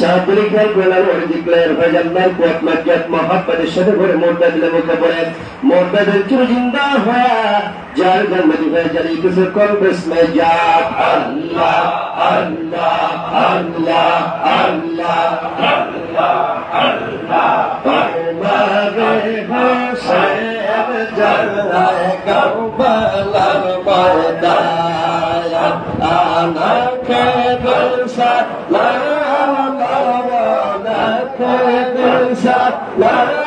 শাহপুরি খেয়াল করলেন ওর জিকলের ভাইজান্নার কুয়াত মাকিয়াত মহাব্বাদের সাথে করে মোর্দা দিলে মুখে পড়ে মোর্দাদের চুর জিন্দা হয়া যার জন্মদি হয়ে যার কিছু কল বিসমে যা আল্লাহ আল্লাহ আল্লাহ আল্লাহ তোমারে হোসেন জানায় কারবালার ময়দান আনাকে দিলসা লা লা লা কে দিলসা লা লা লা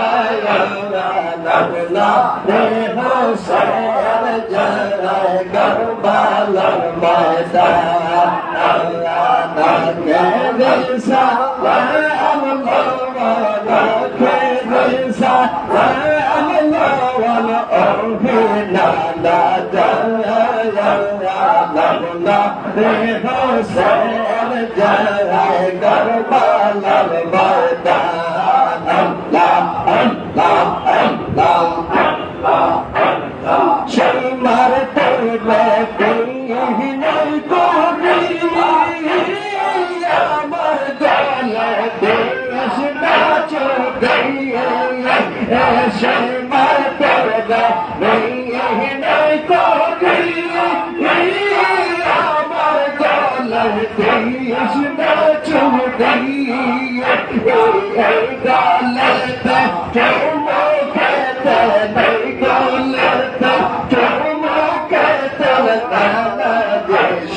কাতারিয়া কারবালার ময়দানে গিয়ে আল্লাহ আল্লাহ সেই মার পড়বে কই গলা দেশ নাচ এই গলাতে চুমুকেতে নেই গলাতে চুমুকেতে নানা দেশ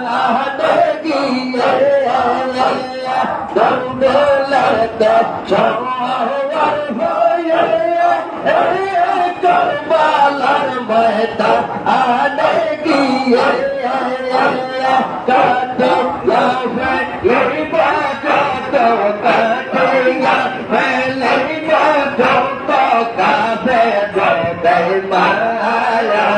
করবালার করবালার ময়দানে গিয়ে কাটো লিবা কাটো কাটিয়া ফেলে কাটো তো কাবে দে মায়া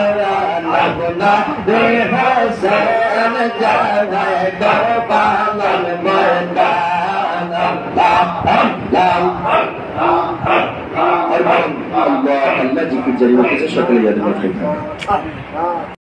লাগনা দে হোসেন জানে গোপালন ময়দান আল্লাহ আল্লাহ আল্লাহ আল্লাহ